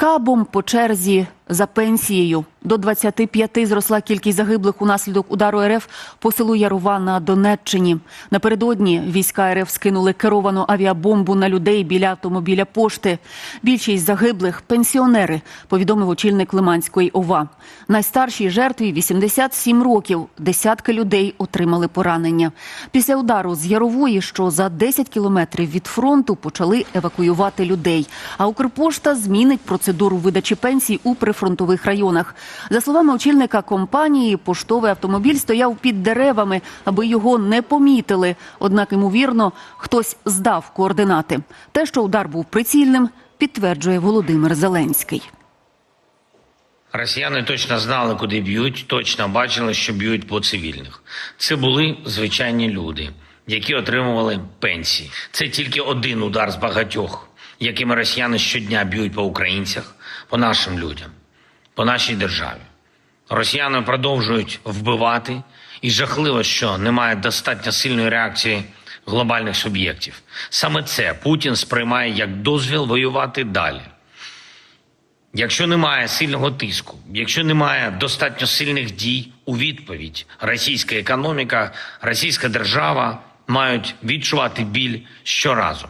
Кабом по черзі за пенсією. До 25 зросла кількість загиблих унаслідок удару РФ по селу Ярова на Донеччині. Напередодні війська РФ скинули керовану авіабомбу на людей біля автомобіля пошти. Більшість загиблих пенсіонери, повідомив очільник Лиманської ОВА. Найстаршій жертві 87 років. Десятки людей отримали поранення. Після удару з Ярової, що за 10 кілометрів від фронту, почали евакуювати людей. А Укрпошта змінить процедуру видачі пенсій у прифронтових районах. За словами очільника компанії, поштовий автомобіль стояв під деревами, аби його не помітили. Однак, ймовірно, хтось здав координати. Те, що удар був прицільним, підтверджує Володимир Зеленський. Росіяни точно знали, куди б'ють, точно бачили, що б'ють по цивільних. Це були звичайні люди, які отримували пенсії. Це тільки один удар з багатьох, якими росіяни щодня б'ють по українцях, по нашим людям, по нашій державі. Росіяни продовжують вбивати, і жахливо, що немає достатньо сильної реакції глобальних суб'єктів. Саме це Путін сприймає як дозвіл воювати далі. Якщо немає сильного тиску, якщо немає достатньо сильних дій у відповідь, російська економіка, російська держава мають відчувати біль щоразу.